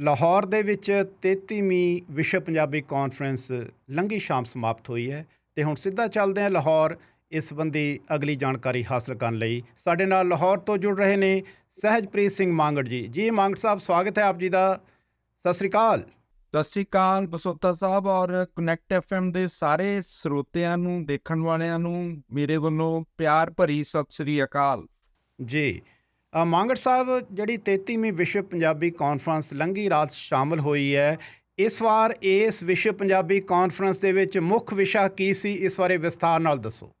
ਲਾਹੌਰ ਦੇ ਵਿੱਚ 33ਵੀਂ ਵਿਸ਼ਵ ਪੰਜਾਬੀ ਕਾਨਫਰੰਸ ਲੰਘੀ ਸ਼ਾਮ ਸਮਾਪਤ ਹੋਈ ਹੈ ਤੇ ਹੁਣ ਸਿੱਧਾ ਚੱਲਦੇ ਹਾਂ ਲਾਹੌਰ ਇਸ ਸੰਬੰਧੀ ਅਗਲੀ ਜਾਣਕਾਰੀ ਹਾਸਲ ਕਰਨ ਲਈ। ਸਾਡੇ ਨਾਲ ਲਾਹੌਰ ਤੋਂ ਜੁੜ ਰਹੇ ਨੇ ਸਹਿਜਪ੍ਰੀਤ ਸਿੰਘ ਮੰਗੜ ਜੀ। ਜੀ ਮੰਗੜ ਸਾਹਿਬ ਸਵਾਗਤ ਹੈ ਆਪ ਜੀ ਦਾ। ਸਤਿ ਸ੍ਰੀ ਅਕਾਲ। ਸਤਿ ਸ਼੍ਰੀ ਅਕਾਲ ਬਸੋਤਾ ਸਾਹਿਬ ਔਰ ਕਨੈਕਟ ਐਫਐਮ ਦੇ ਸਾਰੇ ਸਰੋਤਿਆਂ ਨੂੰ ਦੇਖਣ ਵਾਲਿਆਂ ਨੂੰ ਮੇਰੇ ਵੱਲੋਂ ਪਿਆਰ ਭਰੀ ਸਤਿ ਸ਼੍ਰੀ ਅਕਾਲ। ਜੀ। ਮੰਗੜ ਸਾਹਿਬ ਜਿਹੜੀ 33ਵੀਂ ਵਿਸ਼ਵ ਪੰਜਾਬੀ ਕਾਨਫਰੰਸ ਲੰਘੀ ਰਾਤ ਸ਼ਾਮਲ ਹੋਈ ਹੈ, ਇਸ ਵਾਰ ਇਸ ਵਿਸ਼ਵ ਪੰਜਾਬੀ ਕਾਨਫਰੰਸ ਦੇ ਵਿੱਚ ਮੁੱਖ ਵਿਸ਼ਾ ਕੀ ਸੀ, ਇਸ ਬਾਰੇ ਵਿਸਥਾਰ ਨਾਲ ਦੱਸੋ।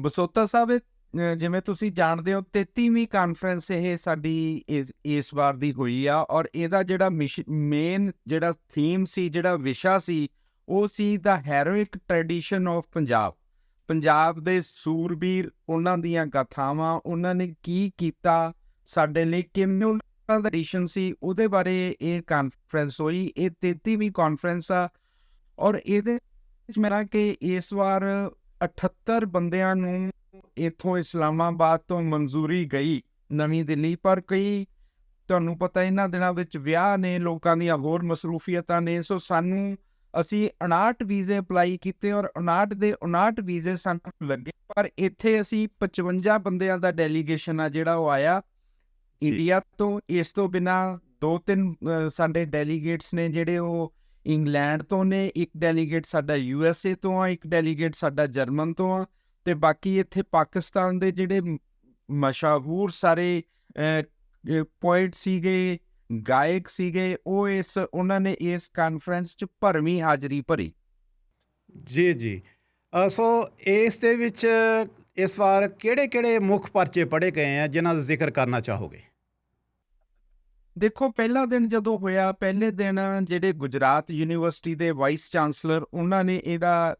ਬਸੋਤਾ ਸਾਹਿਬ ਜਿਵੇਂ ਤੁਸੀਂ ਜਾਣਦੇ ਹੋ 33ਵੀਂ ਕਾਨਫਰੰਸ ਇਹ ਸਾਡੀ ਇਸ- ਇਸ ਵਾਰ ਦੀ ਹੋਈ ਆ ਔਰ ਇਹਦਾ ਜਿਹੜਾ ਮੇਨ ਜਿਹੜਾ ਥੀਮ ਸੀ, ਜਿਹੜਾ ਵਿਸ਼ਾ ਸੀ, ਉਹ ਸੀ the heroic tradition of Punjab. Punjab ਦੇ ਸੂਰਬੀਰ, ਉਹਨਾਂ ਦੀਆਂ ਗਾਥਾਵਾਂ, ਉਹਨਾਂ ਨੇ ਕੀ ਕੀਤਾ ਸਾਡੇ ਲਈ ਕਿਵੇਂ ਉਹਨਾਂ ਦਾ ਟ੍ਰੈਡੀਸ਼ਨ ਸੀ, ਉਹਦੇ ਬਾਰੇ ਇਹ ਕਾਨਫਰੰਸ ਹੋਈ, ਇਹ 33ਵੀਂ ਕਾਨਫਰੰਸ ਆ ਔਰ ਇਹਦੇ ਵਿੱਚ ਮੇਰਾ ਕਿ ਇਸ ਵਾਰ 78 ਬੰਦਿਆਂ ਨੂੰ ਇਥੋਂ ਇਸਲਾਮਾਬਾਦ ਤੋਂ ਮਨਜ਼ੂਰੀ ਗਈ ਨਵੀਂ ਦਿੱਲੀ, ਪਰ ਕਈ ਤੁਹਾਨੂੰ ਪਤਾ ਇਹਨਾਂ ਦਿਨਾਂ ਵਿੱਚ ਵਿਆਹ ਨੇ, ਲੋਕਾਂ ਦੀਆਂ ਹੋਰ ਮਸਰੂਫੀਅਤਾਂ ਨੇ, ਸੋ ਸਾਨੂੰ ਅਸੀਂ 59 ਵੀਜ਼ੇ ਅਪਲਾਈ ਕੀਤੇ ਔਰ 59 ਦੇ 59 ਵੀਜ਼ੇ ਸਾਨੂੰ ਲੱਗੇ, ਪਰ ਇੱਥੇ ਅਸੀਂ 55 ਬੰਦਿਆਂ ਦਾ ਡੈਲੀਗੇਸ਼ਨ ਆ ਜਿਹੜਾ ਉਹ ਆਇਆ ਇੰਡੀਆ ਤੋਂ ਇਸ ਤੋਂ ਬਿਨਾ ਦੋ ਤਿੰਨ ਸਾਡੇ ਡੈਲੀਗੇਟਸ ਨੇ ਜਿਹੜੇ ਉਹ ਇੰਗਲੈਂਡ ਤੋਂ ਨੇ ਇੱਕ ਡੈਲੀਗੇਟ ਸਾਡਾ ਯੂ ਐਸ ਏ ਤੋਂ ਆ ਇੱਕ ਡੈਲੀਗੇਟ ਸਾਡਾ ਜਰਮਨ ਤੋਂ ਆ ਤੇ ਬਾਕੀ ਇੱਥੇ ਪਾਕਿਸਤਾਨ ਦੇ ਜਿਹੜੇ ਮਸ਼ਹੂਰ ਸਾਰੇ ਪੁਆਇੰਟ ਸੀਗੇ ਗਾਇਕ ਸੀਗੇ ਉਹ ਇਸ ਉਹਨਾਂ ਨੇ ਇਸ ਕਾਨਫਰੰਸ 'ਚ ਭਰਵੀਂ ਹਾਜ਼ਰੀ ਭਰੀ। ਜੀ ਜੀ। ਸੋ ਇਸ ਦੇ ਵਿੱਚ ਇਸ ਵਾਰ ਕਿਹੜੇ-ਕਿਹੜੇ ਮੁੱਖ ਪਰਚੇ ਪੜ੍ਹੇ ਗਏ ਆ, ਜਿਨ੍ਹਾਂ ਦਾ ਜ਼ਿਕਰ ਕਰਨਾ ਚਾਹੋਗੇ? ਦੇਖੋ, ਪਹਿਲਾ ਦਿਨ ਜਦੋਂ ਹੋਇਆ, ਪਹਿਲੇ ਦਿਨ ਜਿਹੜੇ ਗੁਜਰਾਤ ਯੂਨੀਵਰਸਿਟੀ ਦੇ ਵਾਈਸ ਚਾਂਸਲਰ, ਉਹਨਾਂ ਨੇ ਇਹਦਾ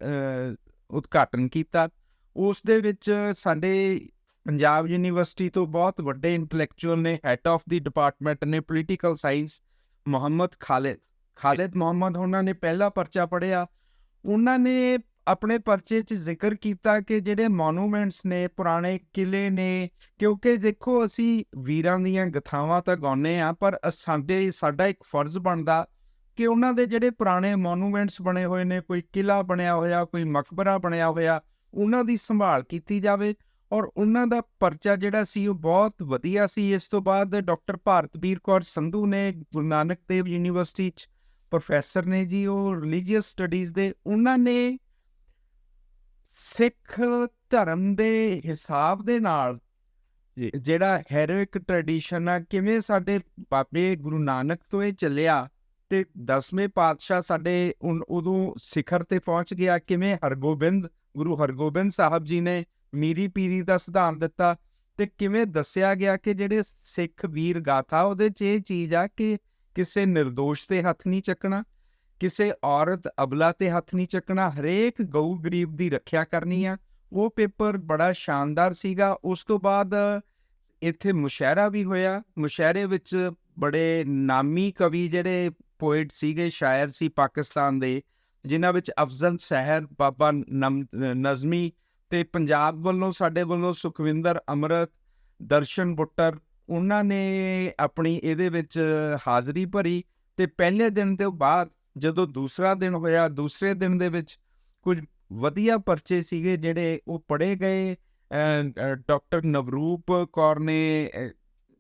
ਉਦਘਾਟਨ ਕੀਤਾ। ਉਸ ਦੇ ਵਿੱਚ ਸਾਡੇ ਪੰਜਾਬ ਯੂਨੀਵਰਸਿਟੀ ਤੋਂ ਬਹੁਤ ਵੱਡੇ ਇੰਟੈਲੈਕਚੁਅਲ ਨੇ ਹੈਡ ਆਫ ਦੀ ਡਿਪਾਰਟਮੈਂਟ ਨੇ ਪੋਲੀਟੀਕਲ ਸਾਇੰਸ ਮੁਹੰਮਦ ਖਾਲਿਦ। ਖਾਲਿਦ ਮੁਹੰਮਦ, ਉਹਨਾਂ ਨੇ ਪਹਿਲਾ ਪਰਚਾ ਪੜਿਆ ਉਹਨਾਂ ਨੇ ਆਪਣੇ ਪਰਚੇ 'ਚ ਜ਼ਿਕਰ ਕੀਤਾ ਕਿ ਜਿਹੜੇ ਮੋਨੂਮੈਂਟਸ ਨੇ, ਪੁਰਾਣੇ ਕਿਲੇ ਨੇ, ਕਿਉਂਕਿ ਦੇਖੋ ਅਸੀਂ ਵੀਰਾਂ ਦੀਆਂ ਗਥਾਵਾਂ ਤਾਂ ਗਾਉਂਦੇ ਆ ਪਰ ਸਾਡੇ, ਸਾਡਾ ਇੱਕ ਫਰਜ਼ ਬਣਦਾ ਕਿ ਉਹਨਾਂ ਦੇ ਜਿਹੜੇ ਪੁਰਾਣੇ ਮੋਨੂਮੈਂਟਸ ਬਣੇ ਹੋਏ ਨੇ, ਕੋਈ ਕਿਲਾ ਬਣਿਆ ਹੋਇਆ, ਕੋਈ ਮਕਬਰਾ ਬਣਿਆ ਹੋਇਆ, ਉਹਨਾਂ ਦੀ ਸੰਭਾਲ ਕੀਤੀ ਜਾਵੇ ਔਰ ਉਹਨਾਂ ਦਾ ਪਰਚਾ ਜਿਹੜਾ ਸੀ ਉਹ ਬਹੁਤ ਵਧੀਆ ਸੀ। ਇਸ ਤੋਂ ਬਾਅਦ ਡਾਕਟਰ ਭਾਰਤਵੀਰ ਕੌਰ ਸੰਧੂ ਨੇ, ਗੁਰੂ ਨਾਨਕ ਦੇਵ ਯੂਨੀਵਰਸਿਟੀ ਚ ਪ੍ਰੋਫੈਸਰ ਨੇ ਜੀ, ਉਹ ਰਿਲੀਜੀਅਸ ਸਟੱਡੀਜ਼ ਦੇ, ਉਹਨਾਂ ਨੇ ਸਿੱਖ ਧਰਮ ਦੇ ਹਿਸਾਬ ਦੇ ਨਾਲ। ਜਿਹੜਾ ਹੈਰੋਇਕ ਟ੍ਰੈਡੀਸ਼ਨ ਆ ਕਿਵੇਂ ਸਾਡੇ ਬਾਬੇ ਗੁਰੂ ਨਾਨਕ ਤੋਂ ਇਹ ਚੱਲਿਆ ਤੇ 10ਵੇਂ ਪਾਤਸ਼ਾਹ ਸਾਡੇ ਉਦੋਂ ਸਿਖਰ ਤੇ ਪਹੁੰਚ ਗਿਆ ਕਿਵੇਂ ਹਰਗੋਬਿੰਦ ਗੁਰੂ ਹਰਗੋਬਿੰਦ ਸਾਹਿਬ ਜੀ ਨੇ ਮੀਰੀ ਪੀਰੀ ਦਾ ਸਿਧਾਂਤ ਦਿੱਤਾ ਤੇ ਕਿਵੇਂ ਦੱਸਿਆ ਗਿਆ ਕਿ ਜਿਹੜੇ ਸਿੱਖ ਵੀਰ ਗਾਥਾ ਉਹਦੇ 'ਚ ਇਹ ਚੀਜ਼ ਆ ਕਿ ਕਿਸੇ નિર્ਦੋਸ਼ ਤੇ ਹੱਥ ਨਹੀਂ ਚੱਕਣਾ ਕਿਸੇ ਔਰਤ ਅਬਲਾ ਤੇ ਹੱਥ ਨਹੀਂ ਚੱਕਣਾ, ਹਰੇਕ ਗਊ ਗਰੀਬ ਦੀ ਰੱਖਿਆ ਕਰਨੀ ਆ। ਉਹ ਪੇਪਰ ਬੜਾ ਸ਼ਾਨਦਾਰ ਸੀਗਾ। ਉਸ ਤੋਂ ਬਾਅਦ ਇੱਥੇ ਮੁਸ਼ਾਇਰਾ ਵੀ ਹੋਇਆ। ਮੁਸ਼ਾਇਰੇ ਵਿੱਚ ਬੜੇ ਨਾਮੀ ਕਵੀ ਜਿਹੜੇ ਪੋਇਟ ਸੀਗੇ, ਸ਼ਾਇਰ ਸੀ ਪਾਕਿਸਤਾਨ ਦੇ, ਜਿਨ੍ਹਾਂ ਵਿੱਚ ਅਫਜ਼ਲ ਸਹਿਰ, ਬਾਬਾ ਨਮ- ਨਜ਼ਮੀ ਤੇ ਪੰਜਾਬ ਵੱਲੋਂ, ਸਾਡੇ ਵੱਲੋਂ ਸੁਖਵਿੰਦਰ ਅਮਰਤ, ਦਰਸ਼ਨ ਬੁੱਟਰ, ਉਹਨਾਂ ਨੇ ਆਪਣੀ ਇਹਦੇ ਵਿੱਚ ਹਾਜ਼ਰੀ ਭਰੀ ਤੇ ਪਹਿਲੇ ਦਿਨ ਤੋਂ ਬਾਅਦ ਜਦੋਂ ਦੂਸਰਾ ਦਿਨ ਹੋਇਆ ਦੂਸਰੇ ਦਿਨ ਦੇ ਵਿੱਚ ਕੁਝ ਵਧੀਆ ਪਰਚੇ ਸੀਗੇ ਜਿਹੜੇ ਉਹ ਪੜੇ ਗਏ। ਡਾਕਟਰ ਨਵਰੂਪ ਕੌਰ ਨੇ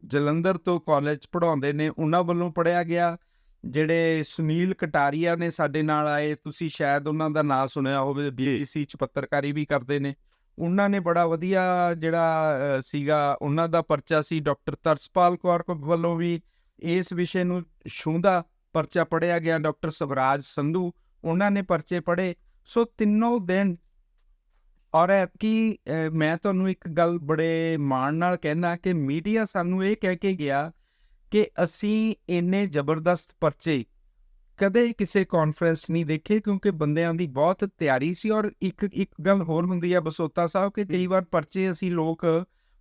ਜਲੰਧਰ ਤੋਂ ਕਾਲਜ ਪੜਾਉਂਦੇ ਨੇ ਉਹਨਾਂ ਵੱਲੋਂ ਪੜਿਆ ਗਿਆ। ਜਿਹੜੇ ਸੁਨੀਲ ਕਟਾਰੀਆ ਨੇ ਸਾਡੇ ਨਾਲ ਆਏ ਤੁਸੀਂ ਸ਼ਾਇਦ ਉਹਨਾਂ ਦਾ ਨਾਮ ਸੁਣਿਆ ਹੋਵੇ ਬੀਬੀਸੀ ਚ ਪੱਤਰਕਾਰੀ ਵੀ ਕਰਦੇ ਨੇ। ਉਹਨਾਂ ਨੇ ਬੜਾ ਵਧੀਆ ਜਿਹੜਾ ਸੀਗਾ ਉਹਨਾਂ ਦਾ ਪਰਚਾ ਸੀ ਡਾਕਟਰ ਤਰਸਪਾਲ ਕੌਰ ਵੱਲੋਂ ਵੀ। ਇਸ ਵਿਸ਼ੇ ਨੂੰ ਛੂੰਹਦਾ ਪਰਚਾ ਪੜਿਆ ਗਿਆ ਡਾਕਟਰ ਸਵਰਾਜ ਸੰਧੂ। ਉਹਨਾਂ ਨੇ ਪਰਚੇ ਪੜੇ ਸੋ ਤਿੰਨੋਂ ਦਿਨ ਔਰ ਕੀ ਮੈਂ ਤੁਹਾਨੂੰ ਇੱਕ ਗੱਲ ਬੜੇ ਮਾਣ ਨਾਲ ਕਹਿਣਾ ਕਿ ਮੀਡੀਆ ਸਾਨੂੰ ਇਹ ਕਹਿ ਕੇ ਗਿਆ ਕਿ ਅਸੀਂ ਇੰਨੇ ਜ਼ਬਰਦਸਤ ਪਰਚੇ ਕਦੇ ਕਿਸੇ ਕਾਨਫਰੰਸ ਨਹੀਂ ਦੇਖੇ ਕਿਉਂਕਿ ਬੰਦਿਆਂ ਦੀ ਬਹੁਤ ਤਿਆਰੀ ਸੀ ਔਰ ਇੱਕ ਇੱਕ ਗੱਲ ਹੋਰ ਹੁੰਦੀ ਆ ਬਸੋਤਾ ਸਾਹਿਬ ਕਿ ਕਈ ਵਾਰ ਪਰਚੇ ਅਸੀਂ ਲੋਕ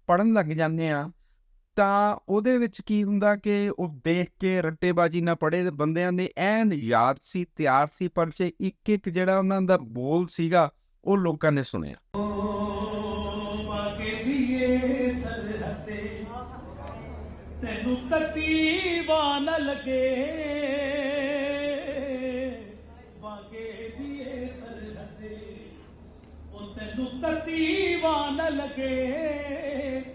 ਪੜਨ ਲੱਗ ਜਾਂਦੇ ਆ ਤਾਂ ਉਹਦੇ ਵਿੱਚ ਕੀ ਹੁੰਦਾ ਕਿ ਉਹ ਦੇਖ ਕੇ ਰੱਟੇਬਾਜੀ ਨਾ ਪੜੇ ਬੰਦਿਆਂ ਨੇ ਐਨ ਯਾਦ ਸੀ, ਤਿਆਰ ਸੀ ਪਰਚੇ ਇੱਕ ਇੱਕ ਜਿਹੜਾ ਉਹਨਾਂ ਦਾ ਬੋਲ ਸੀਗਾ, ਉਹ ਲੋਕਾਂ ਨੇ ਸੁਣਿਆ। ਤੈਨੂੰ ਕਤੀ ਵਾਨ ਲਗੇ ਲਗੇ।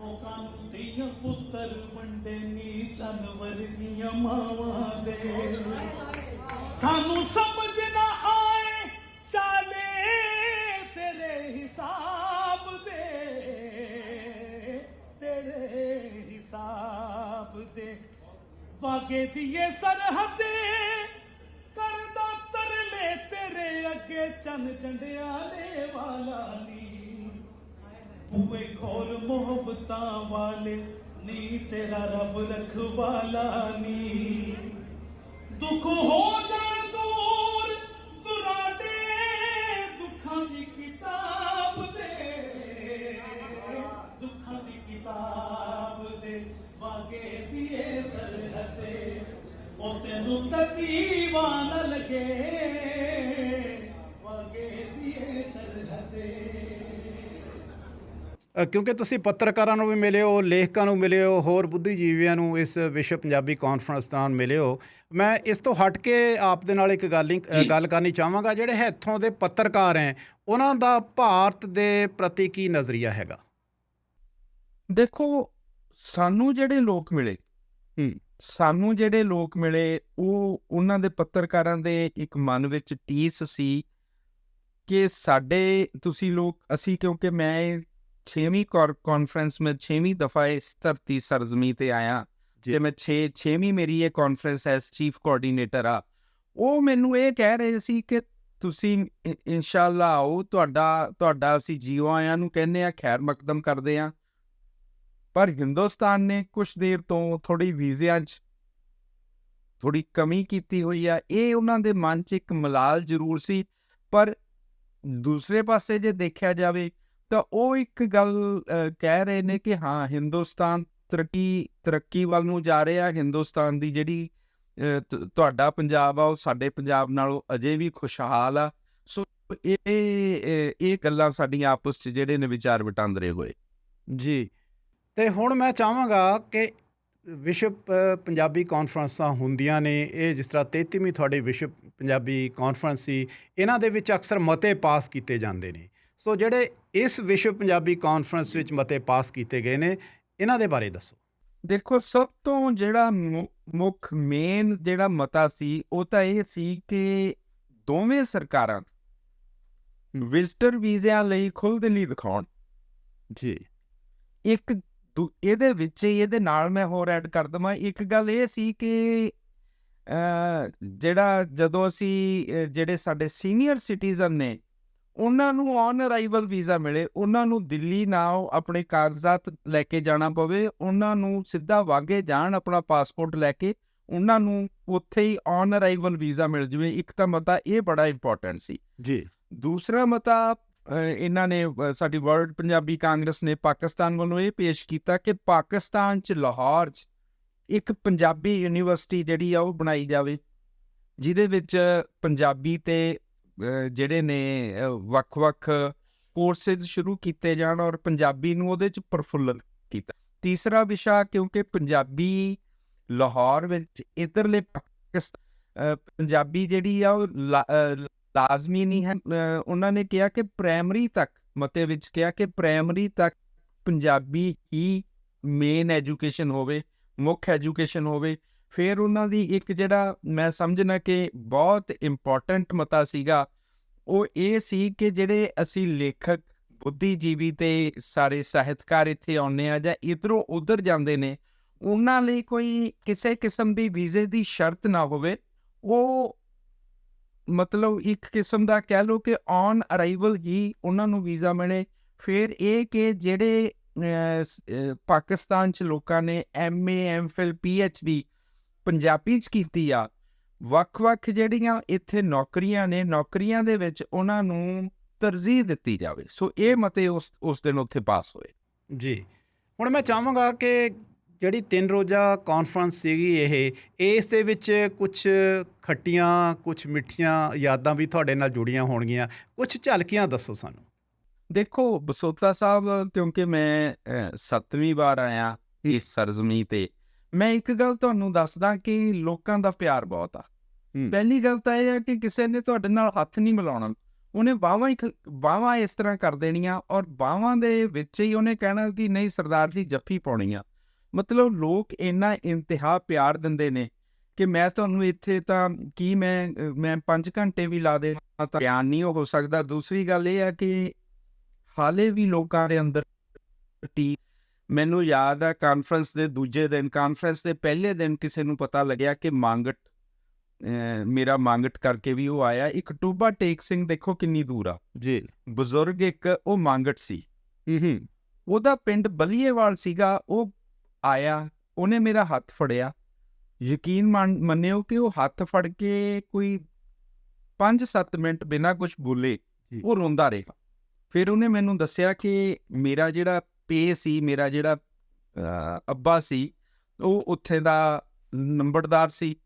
ਉਹ ਕਾਨੂੰ ਦੀਆਂ ਪੁੱਤਰ ਵੰਡੇ ਨੀ ਚੰਨ ਵਰਗੀਆਂ ਮਾਵਾਂ ਦੇ ਸਾਨੂੰ ਸਮਝ ਨਾ ਆਏ, ਚਾਲੇ ਤੇਰੇ ਹਿਸਾਬ ਦੇ ਤੇਰੇ ਹਿਸਾਬ ਦੇ ਵਾਗੇ ਦੀਏ ਸਰਹੱਦੇ, ਕਰਦਾ ਤਰਲੇ ਤੇਰੇ ਅੱਗੇ, ਚੰਨ ਚੰਡਿਆਲੇ ਵਾਲਾ ਨੀ ਬੂਏ ਖੋਲ ਮੁਹੱਬਤਾਂ ਵਾਲੇ ਨੀ ਤੇਰਾ ਰੱਬ ਰਖਵਾਲਾ ਨੀ। ਦੁੱਖ ਹੋ ਜਾਣ ਕਿਉਂਕਿ ਤੁਸੀਂ ਪੱਤਰਕਾਰਾਂ ਨੂੰ ਵੀ ਮਿਲੇ ਹੋ ਲੇਖਕਾਂ ਨੂੰ ਮਿਲੇ ਹੋ ਹੋਰ ਬੁੱਧੀਜੀਵੀਆਂ ਨੂੰ ਇਸ ਵਿਸ਼ਵ ਪੰਜਾਬੀ ਕਾਨਫਰੰਸ ਦੌਰਾਨ ਮਿਲੇ ਹੋ ਮੈਂ ਇਸ ਤੋਂ ਹਟ ਕੇ ਆਪ ਦੇ ਨਾਲ ਇੱਕ ਗੱਲ ਗੱਲ ਕਰਨੀ ਚਾਹਾਂਗਾ ਜਿਹੜੇ ਇੱਥੋਂ ਦੇ ਪੱਤਰਕਾਰ ਹੈ ਉਹਨਾਂ ਦਾ ਭਾਰਤ ਦੇ ਪ੍ਰਤੀ ਕੀ ਨਜ਼ਰੀਆ ਹੈਗਾ ਦੇਖੋ ਸਾਨੂੰ ਜਿਹੜੇ ਲੋਕ ਮਿਲੇ। ਸਾਨੂੰ ਜਿਹੜੇ ਲੋਕ ਮਿਲੇ ਉਹ ਉਹਨਾਂ ਦੇ ਪੱਤਰਕਾਰਾਂ ਦੇ ਇੱਕ ਮਨ ਵਿੱਚ ਟੀਸ ਸੀ ਕਿ ਸਾਡੇ ਤੁਸੀਂ ਲੋਕ ਅਸੀਂ ਕਿਉਂਕਿ ਮੈਂ 6ਵੀਂ ਕਾਨਫਰੰਸ ਮੈਂ 6ਵੀਂ ਦਫਾ ਇਸ ਧਰਤੀ ਸਰਜ਼ਮੀ ਤੇ ਆਇਆ। ਤੇ ਮੈਂ 6 6ਵੀਂ ਮੇਰੀ ਇਹ ਕਾਨਫਰੰਸ ਐਸ ਚੀਫ ਕੋਆਰਡੀਨੇਟਰ ਆ। ਉਹ ਮੈਨੂੰ ਇਹ ਕਹਿ ਰਹੇ ਸੀ ਕਿ ਤੁਸੀਂ ਇਨਸ਼ਾਅੱਲਾ ਆਓ ਤੁਹਾਡਾ ਤੁਹਾਡਾ ਅਸੀਂ ਜੀਓ ਆਇਆਂ ਨੂੰ ਕਹਿੰਦੇ ਆ ਖੈਰ ਮਕਦਮ ਕਰਦੇ ਆ। ਪਰ ਹਿੰਦੁਸਤਾਨ ਨੇ ਕੁਝ ਦੇਰ ਤੋਂ ਥੋੜੀ ਵੀਜ਼ਿਆਂ 'ਚ ਥੋੜੀ ਕਮੀ ਕੀਤੀ ਹੋਈ ਆ। ਇਹ ਉਹਨਾਂ ਦੇ ਮਨ 'ਚ ਇੱਕ ਮਲਾਲ ਜ਼ਰੂਰ ਸੀ ਪਰ ਦੂਸਰੇ ਪਾਸੇ ਜੇ ਦੇਖਿਆ ਜਾਵੇ ਤਾਂ ਉਹ ਇੱਕ ਗੱਲ ਕਹਿ ਰਹੇ ਨੇ ਕਿ ਹਾਂ ਹਿੰਦੁਸਤਾਨ ਤਰੱਕੀ ਤਰੱਕੀ ਵੱਲ ਨੂੰ ਜਾ ਰਿਹਾ ਹਿੰਦੁਸਤਾਨ ਦੀ ਜਿਹੜੀ ਅ, ਤੁਹਾਡਾ ਪੰਜਾਬ ਆ ਉਹ ਸਾਡੇ ਪੰਜਾਬ ਨਾਲੋਂ ਅਜੇ ਵੀ ਖੁਸ਼ਹਾਲ ਆ। ਸੋ ਇਹ ਇਹ ਗੱਲਾਂ ਸਾਡੀਆਂ ਆਪਸ 'ਚ ਜਿਹੜੇ ਨੇ ਵਿਚਾਰ ਵਟਾਂਦਰੇ ਹੋਏ। ਜੀ। ਤੇ ਹੁਣ ਮੈਂ ਚਾਹਾਂਗਾ ਕਿ ਵਿਸ਼ਵ ਪੰਜਾਬੀ ਕਾਨਫਰੰਸਾਂ ਹੁੰਦੀਆਂ ਨੇ। ਇਹ ਜਿਸ ਤਰ੍ਹਾਂ 33ਵੀਂ ਤੁਹਾਡੀ ਵਿਸ਼ਵ ਪੰਜਾਬੀ ਕਾਨਫਰੰਸ ਸੀ ਇਹਨਾਂ ਦੇ ਵਿੱਚ ਅਕਸਰ ਮਤੇ ਪਾਸ ਕੀਤੇ ਜਾਂਦੇ ਨੇ। ਸੋ ਜਿਹੜੇ ਇਸ ਵਿਸ਼ਵ ਪੰਜਾਬੀ ਕਾਨਫਰੰਸ ਵਿੱਚ ਮਤੇ ਪਾਸ ਕੀਤੇ ਗਏ ਨੇ ਇਹਨਾਂ ਦੇ ਬਾਰੇ ਦੱਸੋ। ਦੇਖੋ ਸਭ ਤੋਂ ਜਿਹੜਾ ਮੁੱਖ ਮੇਨ ਜਿਹੜਾ ਮਤਾ ਸੀ ਉਹ ਤਾਂ ਇਹ ਸੀ ਕਿ ਦੋਵੇਂ ਸਰਕਾਰਾਂ ਵਿਜ਼ਟਰ ਵੀਜ਼ਿਆਂ ਲਈ ਖੁੱਲ੍ਹਦਿਲੀ ਦਿਖਾਉਣ। ਜੀ। ਇੱਕ ਇਹਦੇ ਵਿੱਚ ਇਹਦੇ ਨਾਲ ਮੈਂ ਹੋਰ ਐਡ ਕਰ ਦਵਾਂ। ਇੱਕ ਗੱਲ ਇਹ ਸੀ ਕਿ ਜਿਹੜਾ ਜਦੋਂ ਅਸੀਂ ਜਿਹੜੇ ਸਾਡੇ ਸੀਨੀਅਰ ਸਿਟੀਜ਼ਨ ਨੇ ਉਹਨਾਂ ਨੂੰ ਔਨ ਅਰਾਈਵਲ ਵੀਜ਼ਾ ਮਿਲੇ ਉਹਨਾਂ ਨੂੰ ਦਿੱਲੀ ਨਾ ਆਪਣੇ ਕਾਗਜ਼ਾਤ ਲੈ ਕੇ ਜਾਣਾ ਪਵੇ ਉਹਨਾਂ ਨੂੰ ਸਿੱਧਾ ਵਾਗੇ ਜਾਣ ਆਪਣਾ ਪਾਸਪੋਰਟ ਲੈ ਕੇ ਉਹਨਾਂ ਨੂੰ ਉੱਥੇ ਹੀ ਔਨ ਅਰਾਈਵਲ ਵੀਜ਼ਾ ਮਿਲ ਜਵੇ। ਇੱਕ ਤਾਂ ਮਤਾ ਇਹ ਬੜਾ ਇੰਪੋਰਟੈਂਟ ਸੀ। ਜੀ। ਦੂਸਰਾ ਮਤਾ ਇਹਨਾਂ ਨੇ ਸਾਡੀ ਵਰਲਡ ਪੰਜਾਬੀ ਕਾਂਗਰਸ ਨੇ ਪਾਕਿਸਤਾਨ ਵੱਲੋਂ ਇਹ ਪੇਸ਼ ਕੀਤਾ ਕਿ ਪਾਕਿਸਤਾਨ ਚ ਲਾਹੌਰ ਚ ਇੱਕ ਪੰਜਾਬੀ ਯੂਨੀਵਰਸਿਟੀ ਜਿਹੜੀ ਆ ਉਹ ਬਣਾਈ ਜਾਵੇ ਜਿਹਦੇ ਵਿੱਚ ਪੰਜਾਬੀ ਤੇ ਜਿਹੜੇ ਨੇ ਵੱਖ-ਵੱਖ ਕੋਰਸਸ ਸ਼ੁਰੂ ਕੀਤੇ ਜਾਣ ਔਰ ਪੰਜਾਬੀ ਨੂੰ ਉਹਦੇ ਚ ਪ੍ਰਫੁੱਲਤ ਕੀਤਾ। ਤੀਸਰਾ ਵਿਸ਼ਾ ਕਿਉਂਕਿ ਪੰਜਾਬੀ ਲਾਹੌਰ ਵਿੱਚ ਇਧਰਲੇ ਪਾਕਿਸਤਾਨ ਪੰਜਾਬੀ ਜਿਹੜੀ ਆ ਉਹ ਲਾ- ਲਾਜ਼ਮੀ ਨਹੀਂ ਹੈ। ਉਹਨਾਂ ਨੇ ਕਿਹਾ ਕਿ ਪ੍ਰਾਇਮਰੀ ਤੱਕ, ਮਤੇ ਵਿੱਚ ਕਿਹਾ ਕਿ ਪ੍ਰਾਇਮਰੀ ਤੱਕ ਪੰਜਾਬੀ ਹੀ ਮੇਨ ਐਜੂਕੇਸ਼ਨ ਹੋਵੇ, ਮੁੱਖ ਐਜੂਕੇਸ਼ਨ ਹੋਵੇ। ਫਿਰ ਉਹਨਾਂ ਦੀ ਇੱਕ ਜਿਹੜਾ ਮੈਂ ਸਮਝਣਾ ਕਿ ਬਹੁਤ ਇੰਪੋਰਟੈਂਟ ਮਤਾ ਸੀਗਾ, ਉਹ ਇਹ ਸੀ ਕਿ ਜਿਹੜੇ ਅਸੀਂ ਲੇਖਕ, ਬੁੱਧੀਜੀਵੀ ਤੇ ਸਾਰੇ ਸਾਹਿਤਕਾਰ ਇੱਥੇ ਆਉਂਦੇ ਆ ਜਾਂ ਇਧਰੋਂ ਉਧਰ ਜਾਂਦੇ ਨੇ, ਉਹਨਾਂ ਲਈ ਕੋਈ ਕਿਸੇ ਕਿਸਮ ਦੀ ਵੀਜ਼ੇ ਦੀ ਸ਼ਰਤ ਨਾ ਹੋਵੇ, ਉਹ ਮਤਲਬ ਇੱਕ ਕਿਸਮ ਦਾ ਕਹਿ ਲਓ ਕਿ ਔਨ ਅਰਾਈਵਲ ਹੀ ਉਹਨਾਂ ਨੂੰ ਵੀਜ਼ਾ ਮਿਲੇ। ਫਿਰ ਇਹ ਕਿ ਜਿਹੜੇ ਪਾਕਿਸਤਾਨ ਚ ਲੋਕਾਂ ਨੇ ਐਮਏ ਐਮਫਿਲ ਪੀਐਚਡੀ ਪੰਜਾਬੀ ਚ ਕੀਤੀ ਆ ਵੱਖ-ਵੱਖ ਜਿਹੜੀਆਂ ਇੱਥੇ ਨੌਕਰੀਆਂ ਨੇ ਨੌਕਰੀਆਂ ਦੇ ਵਿੱਚ ਉਹਨਾਂ ਨੂੰ ਤਰਜੀਹ ਦਿੱਤੀ ਜਾਵੇ। ਸੋ ਇਹ ਮਤੇ ਉਸ ਉਸ ਦਿਨ ਉੱਥੇ ਪਾਸ ਹੋਏ। ਜੀ। ਹੁਣ ਮੈਂ ਚਾਹਾਂਗਾ ਕਿ ਜਿਹੜੀ ਤਿੰਨ ਰੋਜ਼ਾ ਕਾਨਫਰੰਸ ਸੀਗੀ ਇਹ ਇਸ ਦੇ ਵਿੱਚ ਕੁਝ ਖੱਟੀਆਂ ਕੁਝ ਮਿੱਠੀਆਂ ਯਾਦਾਂ ਵੀ ਤੁਹਾਡੇ ਨਾਲ ਜੁੜੀਆਂ ਹੋਣਗੀਆਂ। ਕੁਝ ਝਲਕੀਆਂ ਦੱਸੋ ਸਾਨੂੰ। ਦੇਖੋ ਬਸੋਤਾ ਸਾਹਿਬ ਕਿਉਂਕਿ ਮੈਂ ਅਹ, ਸੱਤਵੀਂ ਵਾਰ ਆਇਆ ਇਸ ਸਰਜ਼ਮੀ ਤੇ ਮੈਂ ਇੱਕ ਗੱਲ ਤੁਹਾਨੂੰ ਦੱਸਦਾ ਕਿ ਲੋਕਾਂ ਦਾ ਪਿਆਰ ਬਹੁਤ ਆ। ਪਹਿਲੀ ਗੱਲ ਤਾਂ ਇਹ ਹੈ ਕਿ ਕਿਸੇ ਨੇ ਤੁਹਾਡੇ ਨਾਲ ਹੱਥ ਨਹੀਂ ਮਿਲਾਉਣਾ। ਉਹਨੇ ਬਾਹਾਂ ਹੀ ਬਾਹਾਂ ਇਸ ਤਰ੍ਹਾਂ ਕਰ ਦੇਣੀਆਂ ਔਰ ਬਾਹਾਂ ਦੇ ਵਿੱਚ ਹੀ ਉਹਨੇ ਕਹਿਣਾ ਕਿ ਨਹੀਂ ਸਰਦਾਰ ਜੀ ਜੱਫੀ ਪਾਉਣੀ ਆ। ਮਤਲਬ ਲੋਕ ਇੰਨਾ ਇੰਤਹਾ ਪਿਆਰ ਦਿੰਦੇ ਨੇ ਕਿ ਮੈਂ ਤੁਹਾਨੂੰ ਇੱਥੇ ਤਾਂ ਕੀ ਮੈਂ ਮੈਂ 5 ਘੰਟੇ ਵੀ ਲਾ ਦੇ ਤਾਂ ਬਿਆਨ ਨਹੀਂ ਹੋ ਸਕਦਾ। ਦੂਸਰੀ ਗੱਲ ਇਹ ਹੈ ਕਿ ਹਾਲੇ ਵੀ ਲੋਕਾਂ ਦੇ ਅੰਦਰ ਟੀ ਮੈਨੂੰ ਯਾਦ ਆ ਕਾਨਫਰੰਸ ਦੇ ਦੂਜੇ ਦਿਨ ਕਾਨਫਰੰਸ ਦੇ ਪਹਿਲੇ ਦਿਨ ਕਿਸੇ ਨੂੰ ਪਤਾ ਲੱਗਿਆ ਕਿ ਮੰਗਟ ਮੇਰਾ ਮੰਗਟ ਕਰਕੇ ਵੀ ਉਹ ਆਇਆ। ਇੱਕ ਟੂਬਾ ਟੇਕ ਸਿੰਘ ਦੇਖੋ ਕਿੰਨੀ ਦੂਰ ਆ। ਜੀ। ਬਜ਼ੁਰਗ ਇੱਕ ਉਹ ਮੰਗਟ ਸੀ। ਹੂੰ ਉਹਦਾ ਪਿੰਡ ਬਲੀਏਵਾਲ ਸੀਗਾ। ਉਹ ਆਇਆ ਉਹਨੇ ਮੇਰਾ ਹੱਥ ਫੜਿਆ। ਯਕੀਨ ਮੰਨ- ਮੰਨਿਓ ਕਿ ਉਹ ਹੱਥ ਫੜ ਕੇ ਕੋਈ 5-7 ਮਿੰਟ ਬਿਨਾਂ ਕੁਝ ਬੋਲੇ। ਉਹ ਰੋਂਦਾ ਰਿਹਾ। ਫਿਰ ਉਹਨੇ ਮੈਨੂੰ ਦੱਸਿਆ ਕਿ ਮੇਰਾ ਜਿਹੜਾ ਪੇ ਸੀ ਮੇਰਾ ਜਿਹੜਾ ਅੱਬਾ ਸੀ ਉਹ ਉੱਥੇ ਦਾ ਨੰਬਰਦਾਰ ਸੀ।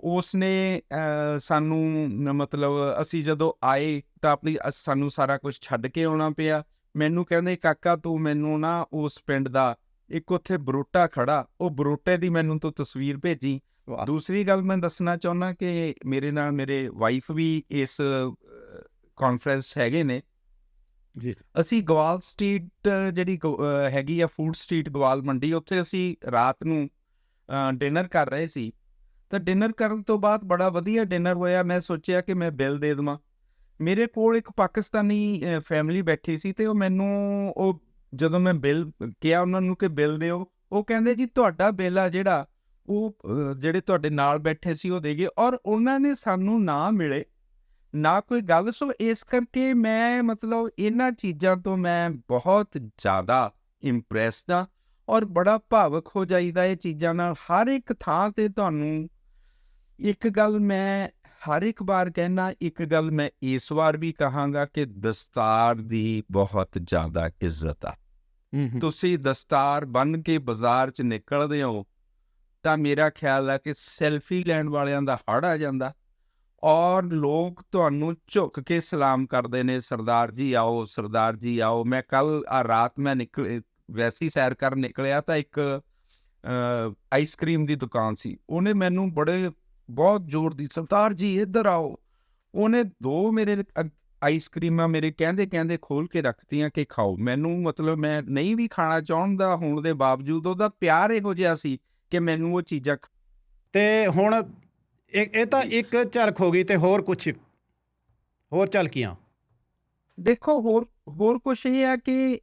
ਉਸਨੇ ਅਹ, ਸਾਨੂੰ ਨ- ਮਤਲਬ ਅਸੀਂ ਜਦੋਂ ਆਏ ਤਾਂ ਆਪਣੀ ਸਾਨੂੰ ਸਾਰਾ ਕੁਝ ਛੱਡ ਕੇ ਆਉਣਾ ਪਿਆ। ਮੈਨੂੰ ਕਹਿੰਦੇ ਕਾਕਾ ਤੂੰ ਮੈਨੂੰ ਨਾ ਉਸ ਪਿੰਡ ਦਾ ਇੱਕ ਉੱਥੇ ਬਰੋਟਾ ਖੜਾ। ਉਹ ਬਰੋਟੇ ਦੀ ਮੈਨੂੰ ਤੂੰ ਤਸਵੀਰ ਭੇਜੀ। ਦੂਸਰੀ ਗੱਲ ਮੈਂ ਦੱਸਣਾ ਚਾਹੁੰਦਾ ਕਿ ਮੇਰੇ ਨਾਲ ਮੇਰੇ ਵਾਈਫ ਵੀ ਇਸ ਕਾਨਫਰੰਸ ਹੈਗੇ ਨੇ। ਜੀ। ਅਸੀਂ ਗਵਾਲ ਸਟਰੀਟ ਜਿਹੜੀ ਗ- ਹੈਗੀ ਆ ਫੂਡ ਸਟਰੀਟ ਗਵਾਲ ਮੰਡੀ, ਉੱਥੇ ਅਸੀਂ ਰਾਤ ਨੂੰ ਡਿਨਰ ਕਰ ਰਹੇ ਸੀ। ਤਾਂ ਡਿਨਰ ਕਰਨ ਤੋਂ ਬਾਅਦ ਬੜਾ ਵਧੀਆ ਡਿਨਰ ਹੋਇਆ। ਮੈਂ ਸੋਚਿਆ ਕਿ ਮੈਂ ਬਿੱਲ ਦੇ ਦੇਵਾਂ। ਮੇਰੇ ਕੋਲ ਇੱਕ ਪਾਕਿਸਤਾਨੀ ਫੈਮਿਲੀ ਬੈਠੀ ਸੀ ਤੇ ਉਹ ਮੈਨੂੰ, ਉਹ ਜਦੋਂ ਮੈਂ ਬਿੱਲ ਕਿਹਾ ਉਹਨਾਂ ਨੂੰ ਕਿ ਬਿੱਲ ਦਿਓ, ਉਹ ਕਹਿੰਦੇ ਜੀ ਤੁਹਾਡਾ ਬਿੱਲ ਆ ਜਿਹੜਾ, ਉਹ ਜਿਹੜੇ ਤੁਹਾਡੇ ਨਾਲ ਬੈਠੇ ਸੀ ਉਹ ਦੇਗੇ ਔਰ ਉਹਨਾਂ ਨੇ ਸਾਨੂੰ ਨਾ ਮਿਲੇ। ਨਾ ਕੋਈ ਗੱਲ। ਸੋ ਇਸ ਕਰਕੇ ਮੈਂ ਮਤਲਬ ਇਹਨਾਂ ਚੀਜ਼ਾਂ ਤੋਂ ਮੈਂ ਬਹੁਤ ਜ਼ਿਆਦਾ ਇੰਪ੍ਰੈਸਡ ਆ ਔਰ ਬੜਾ ਭਾਵਕ ਹੋ ਜਾਈਦਾ ਇਹ ਚੀਜ਼ਾਂ ਨਾਲ। ਹਰ ਇੱਕ ਥਾਂ ਤੇ ਤੁਹਾਨੂੰ ਇੱਕ ਗੱਲ ਮੈਂ ਹਰ ਇੱਕ ਵਾਰ ਕਹਿਣਾ ਇੱਕ ਗੱਲ ਮੈਂ ਇਸ ਵਾਰ ਵੀ ਕਹਾਂਗਾ ਕਿ ਦਸਤਾਰ ਦੀ ਬਹੁਤ ਜ਼ਿਆਦਾ ਇੱਜ਼ਤ ਆ। ਤੁਸੀਂ ਦਸਤਾਰ ਬੰਨ ਕੇ ਬਾਜ਼ਾਰ 'ਚ ਨਿਕਲਦੇ ਹੋ ਤਾਂ ਮੇਰਾ ਖਿਆਲ ਹੈ ਕਿ ਸੈਲਫੀ ਲੈਣ ਵਾਲਿਆਂ ਦਾ ਹੜ ਆ ਜਾਂਦਾ। ਔਰ ਲੋਕ ਤੁਹਾਨੂੰ ਝੁੱਕ ਕੇ ਸਲਾਮ ਕਰਦੇ ਨੇ, ਸਰਦਾਰ ਜੀ ਆਓ, ਸਰਦਾਰ ਜੀ ਆਓ। ਮੈਂ ਕੱਲ, ਆ ਰਾਤ ਮੈਂ ਨਿਕਲ ਵੈਸੀ ਸੈਰ ਕਰਨ ਨਿਕਲਿਆ ਤਾਂ ਇੱਕ ਆਈਸਕ੍ਰੀਮ ਦੀ ਦੁਕਾਨ ਸੀ। ਉਹਨੇ ਮੈਨੂੰ ਬੜੇ, ਬਹੁਤ ਜ਼ੋਰ ਦੀ, ਸਰਦਾਰ ਜੀ, ਇੱਧਰ ਆਓ। ਉਹਨੇ ਦੋ ਮੇਰੇ ਆਈਸਕ੍ਰੀਮਾਂ ਮੇਰੇ ਕਹਿੰਦੇ ਕਹਿੰਦੇ ਖੋਲ ਕੇ ਰੱਖਤੀਆਂ ਕਿ ਖਾਓ। ਮੈਨੂੰ ਮਤਲਬ ਮੈਂ ਨਹੀਂ ਵੀ ਖਾਣਾ ਚਾਹੁੰਦਾ ਹੋਣ ਦੇ ਬਾਵਜੂਦ ਉਹਦਾ ਪਿਆਰ ਇਹੋ ਜਿਹਾ ਸੀ ਕਿ ਮੈਨੂੰ ਉਹ ਚੀਜ਼ਾਂ ਖ- ਤੇ ਹੁਣ ਇਹ ਇਹ ਤਾਂ ਇੱਕ ਝਲਕ ਹੋ ਗਈ ਤੇ ਹੋਰ ਕੁਝ ਹੋਰ ਝਲਕੀਆਂ। ਦੇਖੋ ਹੋਰ ਹੋਰ ਕੁਛ ਇਹ ਆ ਕਿ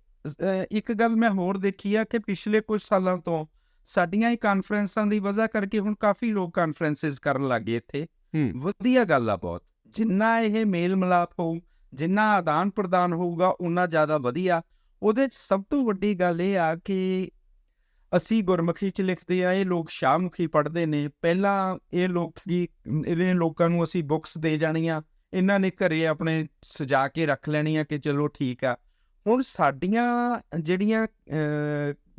ਇੱਕ ਗੱਲ ਮੈਂ ਹੋਰ ਦੇਖੀ ਆ ਕਿ ਪਿਛਲੇ ਕੁਝ ਸਾਲਾਂ ਤੋਂ ਸਾਡੀਆਂ ਇਹ ਕਾਨਫਰੰਸਾਂ ਦੀ ਵਜ੍ਹਾ ਕਰਕੇ ਹੁਣ ਕਾਫੀ ਲੋਕ ਕਾਨਫਰੰਸਿਸ ਕਰਨ ਲੱਗੇ ਇੱਥੇ। ਹੂੰ। ਵਧੀਆ ਗੱਲ ਆ ਬਹੁਤ। ਜਿੰਨਾ ਇਹ ਮੇਲ ਮਿਲਾਪ ਹੋਊ ਜਿੰਨਾ ਆਦਾਨ ਪ੍ਰਦਾਨ ਹੋਊਗਾ ਉਨਾ ਜ਼ਿਆਦਾ ਵਧੀਆ। ਉਹਦੇ ਚ ਸਭ ਤੋਂ ਵੱਡੀ ਗੱਲ ਇਹ ਆ ਕਿ ਅਸੀਂ ਗੁਰਮੁਖੀ ਚ ਲਿਖਦੇ ਆ ਇਹ ਲੋਕ ਸ਼ਾਹਮੁਖੀ ਪੜ੍ਹਦੇ ਨੇ। ਪਹਿਲਾਂ ਇਹ ਲੋਕ ਕੀ ਇਹਨੇ ਲੋਕਾਂ ਨੂੰ ਅਸੀਂ ਬੁੱਕਸ ਦੇ ਜਾਣੀਆਂ ਇਹਨਾਂ ਨੇ ਘਰੇ ਆਪਣੇ ਸਜਾ ਕੇ ਰੱਖ ਲੈਣੀਆਂ ਕਿ ਚਲੋ ਠੀਕ ਆ। ਹੁਣ ਸਾਡੀਆਂ ਜਿਹੜੀਆਂ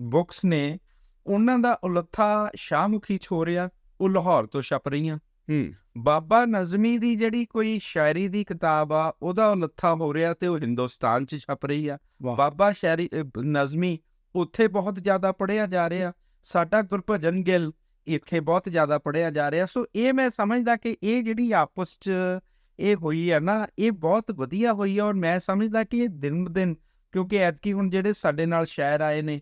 ਬੁੱਕਸ ਨੇ ਉਹਨਾਂ ਦਾ ਉਲੱਥਾ ਸ਼ਾਹਮੁਖੀ ਚ ਹੋ ਰਿਹਾ ਉਹ ਲਾਹੌਰ ਤੋਂ ਛਪ ਰਹੀਆਂ। ਹੂੰ। ਬਾਬਾ ਨਜ਼ਮੀ ਦੀ ਜਿਹੜੀ ਕੋਈ ਸ਼ਾਇਰੀ ਦੀ ਕਿਤਾਬ ਆ ਉਹਦਾ ਉਲੱਥਾ ਹੋ ਰਿਹਾ ਤੇ ਉਹ ਹਿੰਦੁਸਤਾਨ 'ਚ ਛਪ ਰਹੀ ਆ। ਬਾਬਾ ਸ਼ਾਇਰੀ ਨਜ਼ਮੀ ਉੱਥੇ ਬਹੁਤ ਜ਼ਿਆਦਾ ਪੜਿਆ ਜਾ ਰਿਹਾ। ਸਾਡਾ ਗੁਰਭਜਨ ਗਿੱਲ ਇੱਥੇ ਬਹੁਤ ਜ਼ਿਆਦਾ ਪੜਿਆ ਜਾ ਰਿਹਾ। ਸੋ ਇਹ ਮੈਂ ਸਮਝਦਾ ਕਿ ਇਹ ਜਿਹੜੀ ਆਪਸ 'ਚ ਇਹ ਹੋਈ ਹੈ ਨਾ, ਇਹ ਬਹੁਤ ਵਧੀਆ ਹੋਈ ਹੈ ਔਰ ਮੈਂ ਸਮਝਦਾ ਕਿ ਇਹ ਦਿਨ ਬ ਦਿਨ, ਕਿਉਂਕਿ ਐਤਕੀ ਹੁਣ ਜਿਹੜੇ ਸਾਡੇ ਨਾਲ ਸ਼ਾਇਰ ਆਏ ਨੇ,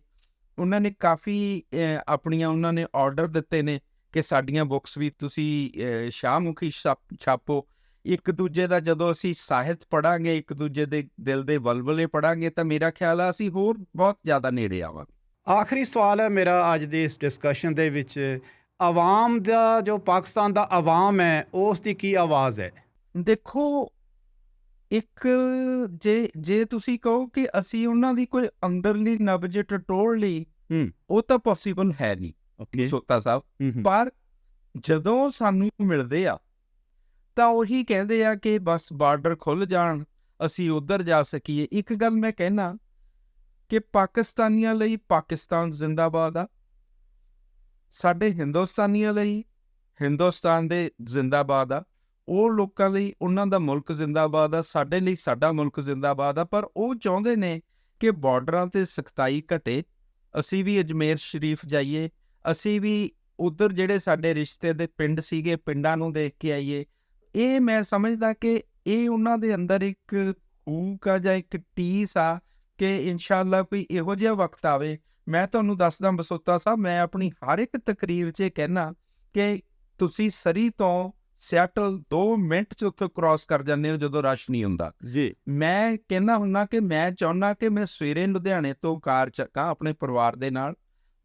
ਉਹਨਾਂ ਨੇ ਕਾਫੀ ਆਪਣੀਆਂ ਉਹਨਾਂ ਨੇ ਆਰਡਰ ਦਿੱਤੇ ਨੇ ਕਿ ਸਾਡੀਆਂ ਬੁੱਕਸ ਵੀ ਤੁਸੀਂ ਸ਼ਾਹਮੁਖੀ ਛਾਪ- ਛਾਪੋ। ਇੱਕ ਦੂਜੇ ਦਾ ਜਦੋਂ ਅਸੀਂ ਸਾਹਿਤ ਪੜਾਂਗੇ ਇੱਕ ਦੂਜੇ ਦੇ ਦਿਲ ਦੇ ਵਲਵਲੇ ਪੜਾਂਗੇ ਤਾਂ ਮੇਰਾ ਖਿਆਲ ਆ ਅਸੀਂ ਹੋਰ ਬਹੁਤ ਜ਼ਿਆਦਾ ਨੇੜੇ ਆਵਾਂਗੇ। ਆਖਰੀ ਸਵਾਲ ਹੈ ਮੇਰਾ ਅੱਜ ਦੀ ਇਸ ਡਿਸਕਸ਼ਨ ਦੇ ਵਿੱਚ ਆਵਾਮ ਦਾ ਜੋ ਪਾਕਿਸਤਾਨ ਦਾ ਆਵਾਮ ਹੈ ਉਸ ਦੀ ਕੀ ਆਵਾਜ਼ ਹੈ? ਦੇਖੋ ਇੱਕ ਜੇ ਜੇ ਤੁਸੀਂ ਕਹੋ ਕਿ ਅਸੀਂ ਉਹਨਾਂ ਦੀ ਕੋਈ ਅੰਦਰਲੀ ਨਬਜ ਟਟੋਲ ਲਈ। ਉਹ ਤਾਂ ਪੋਸੀਬਲ ਹੈ ਨਹੀਂ ਓਕੇ ਸੋਤਾ ਸਾਹਿਬ। ਪਰ ਜਦੋਂ ਸਾਨੂੰ ਮਿਲਦੇ ਆ ਤਾਂ ਉਹੀ ਕਹਿੰਦੇ ਆ ਕਿ ਬਸ ਬਾਰਡਰ ਖੁੱਲ ਜਾਣ, ਅਸੀਂ ਉਧਰ ਜਾ ਸਕੀਏ। ਇੱਕ ਗੱਲ ਮੈਂ ਕਹਿਣਾ ਕਿ ਪਾਕਿਸਤਾਨੀਆਂ ਲਈ ਪਾਕਿਸਤਾਨ ਜ਼ਿੰਦਾਬਾਦ ਆ। ਸਾਡੇ ਹਿੰਦੁਸਤਾਨੀਆਂ ਲਈ ਹਿੰਦੁਸਤਾਨ ਦੇ ਜ਼ਿੰਦਾਬਾਦ ਆ। ਉਹ ਲੋਕਾਂ ਲਈ ਉਹਨਾਂ ਦਾ ਮੁਲਕ ਜ਼ਿੰਦਾਬਾਦ ਆ, ਸਾਡੇ ਲਈ ਸਾਡਾ ਮੁਲਕ ਜ਼ਿੰਦਾਬਾਦ ਆ। ਪਰ ਉਹ ਚਾਹੁੰਦੇ ਨੇ ਕਿ ਬਾਰਡਰਾਂ ਤੇ ਸਖਤਾਈ ਘਟੇ। ਅਸੀਂ ਵੀ ਅਜਮੇਰ ਸ਼ਰੀਫ ਜਾਈਏ। ਅਸੀਂ ਵੀ ਉਧਰ ਜਿਹੜੇ ਸਾਡੇ ਰਿਸ਼ਤੇ ਦੇ ਪਿੰਡ ਸੀਗੇ, ਪਿੰਡਾਂ ਨੂੰ ਦੇਖ ਕੇ ਆਈਏ। ਇਹ ਮੈਂ ਸਮਝਦਾ ਕਿ ਇਹ ਉਹਨਾਂ ਦੇ ਅੰਦਰ ਇੱਕ ਹੂਕ ਆ ਜਾਂ ਇੱਕ ਟੀਸ ਆ ਕਿ ਇਨਸ਼ਾਅੱਲਾ ਕੋਈ ਇਹੋ ਜਿਹਾ ਵਕਤ ਆਵੇ। ਮੈਂ ਤੁਹਾਨੂੰ ਦੱਸਦਾ ਬਸੋਤਾ ਸਾਹਿਬ ਮੈਂ ਆਪਣੀ ਹਰ ਇੱਕ ਤਕਰੀਰ 'ਚ ਇਹ ਕਹਿਣਾ ਕਿ ਤੁਸੀਂ ਸਰੀ ਤੋਂ ਸਿਆਟਲ 2 ਮਿੰਟ 'ਚ ਉੱਥੇ ਕ੍ਰਾਸ ਕਰ ਜਾਂਦੇ ਹੋ ਜਦੋਂ ਰਸ਼ ਨਹੀਂ ਹੁੰਦਾ। ਜੀ। ਮੈਂ ਕਹਿੰਦਾ ਹੁੰਨਾ ਕਿ ਮੈਂ ਚਾਹੁੰਦਾ ਕਿ ਮੈਂ ਸਵੇਰੇ ਲੁਧਿਆਣੇ ਤੋਂ ਕਾਰ ਚੱਕਾਂ ਆਪਣੇ ਪਰਿਵਾਰ ਦੇ ਨਾਲ।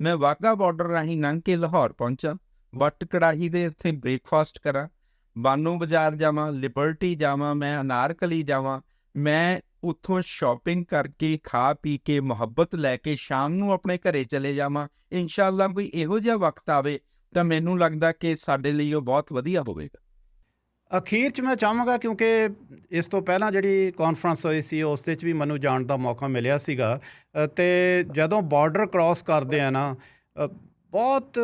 ਮੈਂ ਵਾਹਗਾ ਬਾਰਡਰ ਰਾਹੀਂ ਲੰਘ ਕੇ ਲਾਹੌਰ ਪਹੁੰਚਾਂ। ਬੱਟ ਕੜਾਹੀ ਦੇ ਇੱਥੇ ਬ੍ਰੇਕਫਾਸਟ ਕਰਾਂ। ਬਾਨੂ ਬਾਜ਼ਾਰ ਜਾਵਾਂ ਲਿਬਰਟੀ ਜਾਵਾਂ ਮੈਂ ਅਨਾਰਕਲੀ ਜਾਵਾਂ ਮੈਂ ਉੱਥੋਂ ਸ਼ਾਪਿੰਗ ਕਰਕੇ ਖਾ ਪੀ ਕੇ ਮੁਹੱਬਤ ਲੈ ਕੇ ਸ਼ਾਮ ਨੂੰ ਆਪਣੇ ਘਰੇ ਚਲੇ ਜਾਵਾਂ ਇਨਸ਼ਾਅੱਲਾ ਕੋਈ ਇਹੋ ਜਿਹਾ ਵਕਤ ਆਵੇ ਤਾਂ ਮੈਨੂੰ ਲੱਗਦਾ ਕਿ ਸਾਡੇ ਲਈ ਉਹ ਬਹੁਤ ਵਧੀਆ ਹੋਵੇਗਾ। ਅਖੀਰ 'ਚ ਮੈਂ ਚਾਹਾਂਗਾ ਕਿਉਂਕਿ ਇਸ ਤੋਂ ਪਹਿਲਾਂ ਜਿਹੜੀ ਕਾਨਫਰੰਸ ਹੋਈ ਸੀ ਉਸ ਦੇ 'ਚ ਵੀ ਮੈਨੂੰ ਜਾਣ ਦਾ ਮੌਕਾ ਮਿਲਿਆ ਸੀਗਾ। ਤੇ ਜਦੋਂ ਬਾਰਡਰ ਕ੍ਰਾਸ ਕਰਦੇ ਆ ਨਾ ਬਹੁਤ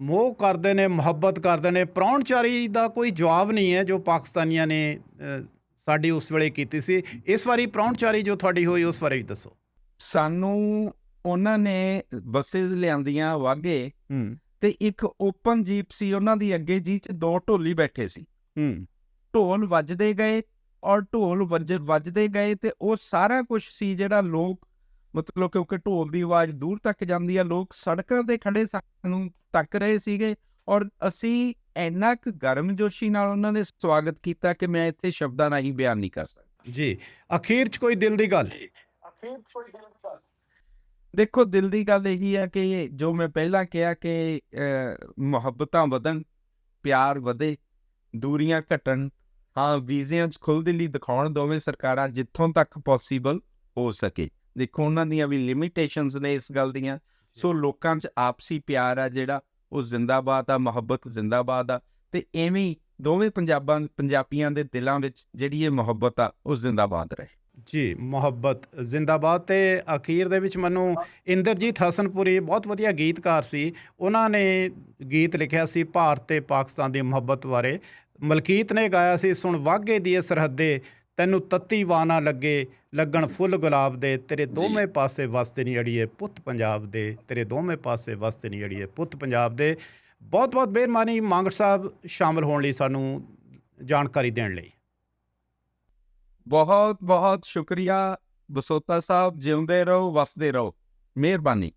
ਮੋਹ ਕਰਦੇ ਨੇ ਮੁਹੱਬਤ ਕਰਦੇ ਨੇ। ਪ੍ਰਾਹੁਣਚਾਰੀ ਦਾ ਕੋਈ ਜਵਾਬ ਨਹੀਂ ਹੈ ਜੋ ਪਾਕਿਸਤਾਨੀਆਂ ਨੇ ਸਾਡੀ ਉਸ ਵੇਲੇ ਕੀਤੀ ਸੀ। ਇਸ ਵਾਰੀ ਪ੍ਰਾਹੁਣਚਾਰੀ ਜੋ ਤੁਹਾਡੀ ਹੋਈ ਉਸ ਬਾਰੇ ਵੀ ਦੱਸੋ। ਸਾਨੂੰ ਉਹਨਾਂ ਨੇ ਬੱਸੇਸ ਲਿਆਂਦੀਆਂ ਵਾਗੇ ਤੇ ਇੱਕ ਓਪਨ ਜੀਪ ਸੀ ਉਹਨਾਂ ਦੀ ਅੱਗੇ ਜੀ ਚ ਦੋ ਢੋਲੀ ਬੈਠੇ ਸੀ। ਹੂੰ। ਢੋਲ ਵੱਜਦੇ ਗਏ ਔਰ ਢੋਲ ਵੱਜ ਵੱਜਦੇ ਗਏ ਤੇ ਉਹ ਸਾਰਾ ਕੁਝ ਸੀ ਜਿਹੜਾ ਲੋਕ ਮਤਲਬ ਕਿਉਂਕਿ ਢੋਲ ਦੀ ਆਵਾਜ਼ ਦੂਰ ਤੱਕ ਜਾਂਦੀ ਆ ਲੋਕ ਸੜਕਾਂ ਤੇ ਖੜੇ ਸਾਨੂੰ ਤੱਕ ਰਹੇ ਸੀਗੇ ਔਰ ਅਸੀਂ ਇੰਨਾ ਕੁ ਗਰਮਜੋਸ਼ੀ ਨਾਲ ਉਹਨਾਂ ਨੇ ਸਵਾਗਤ ਕੀਤਾ ਕਿ ਮੈਂ ਇੱਥੇ ਸ਼ਬਦਾਂ ਰਾਹੀਂ ਬਿਆਨ ਨਹੀਂ ਕਰ ਸਕਦਾ। ਜੀ ਅਖੀਰ 'ਚ ਕੋਈ ਦਿਲ ਦੀ ਗੱਲ? ਦੇਖੋ ਦਿਲ ਦੀ ਗੱਲ ਇਹੀ ਹੈ ਕਿ ਜੋ ਮੈਂ ਪਹਿਲਾਂ ਕਿਹਾ ਕਿ ਅਹ, ਮੁਹੱਬਤਾਂ ਵਧਣ ਪਿਆਰ ਵਧੇ ਦੂਰੀਆਂ ਘਟਣ ਹਾਂ ਵੀਜ਼ਿਆਂ 'ਚ ਖੁੱਲ੍ਹਦਿਲੀ ਦਿਖਾਉਣ ਦੋਵੇਂ ਸਰਕਾਰਾਂ ਜਿੱਥੋਂ ਤੱਕ ਪੋਸੀਬਲ ਹੋ ਸਕੇ। ਦੇਖੋ ਉਹਨਾਂ ਦੀਆਂ ਵੀ ਲਿਮਿਟੇਸ਼ਨਸ ਨੇ ਇਸ ਗੱਲ ਦੀਆਂ। ਸੋ ਲੋਕਾਂ 'ਚ ਆਪਸੀ ਪਿਆਰ ਆ ਜਿਹੜਾ ਉਹ ਜ਼ਿੰਦਾਬਾਦ ਆ ਮੁਹੱਬਤ ਜ਼ਿੰਦਾਬਾਦ ਆ ਤੇ ਐਵੇਂ ਹੀ ਦੋਵੇਂ ਪੰਜਾਬਾਂ ਪੰਜਾਬੀਆਂ ਦੇ ਦਿਲਾਂ ਵਿੱਚ ਜਿਹੜੀ ਇਹ ਮੁਹੱਬਤ ਆ ਉਹ ਜ਼ਿੰਦਾਬਾਦ ਰਹੇ। ਜੀ ਮੁਹੱਬਤ ਜ਼ਿੰਦਾਬਾਦ ਤੇ ਅਖੀਰ ਦੇ ਵਿੱਚ ਮੈਨੂੰ ਇੰਦਰਜੀਤ ਹਸਨਪੁਰੀ ਬਹੁਤ ਵਧੀਆ ਗੀਤਕਾਰ ਸੀ। ਉਹਨਾਂ ਨੇ ਗੀਤ ਲਿਖਿਆ ਸੀ ਭਾਰਤ ਤੇ ਪਾਕਿਸਤਾਨ ਦੀ ਮੁਹੱਬਤ ਬਾਰੇ। ਮਲਕੀਤ ਨੇ ਗਾਇਆ ਸੀ ਸੁਣ ਵਾਗੇ ਦੀ ਇਹ ਸਰਹੱਦੇ ਤੈਨੂੰ ਤੱਤੀ ਵਾਨਾ ਲੱਗੇ ਲੱਗਣ ਫੁੱਲ ਗੁਲਾਬ ਦੇ। ਤੇਰੇ ਦੋਵੇਂ ਪਾਸੇ ਵਸਦੇ ਨਹੀਂ ਅੜੀਏ ਪੁੱਤ ਪੰਜਾਬ ਦੇ। ਤੇਰੇ ਦੋਵੇਂ ਪਾਸੇ ਵਸਦੇ ਨਹੀਂ ਅੜੀਏ ਪੁੱਤ ਪੰਜਾਬ ਦੇ। ਬਹੁਤ ਬਹੁਤ ਮਿਹਰਬਾਨੀ ਮੰਗਟ ਸਾਹਿਬ ਸ਼ਾਮਲ ਹੋਣ ਲਈ ਸਾਨੂੰ ਜਾਣਕਾਰੀ ਦੇਣ ਲਈ। ਬਹੁਤ ਬਹੁਤ ਸ਼ੁਕਰੀਆ ਬਸੋਤਾ ਸਾਹਿਬ। ਜਿਉਂਦੇ ਰਹੋ ਵਸਦੇ ਰਹੋ। ਮਿਹਰਬਾਨੀ।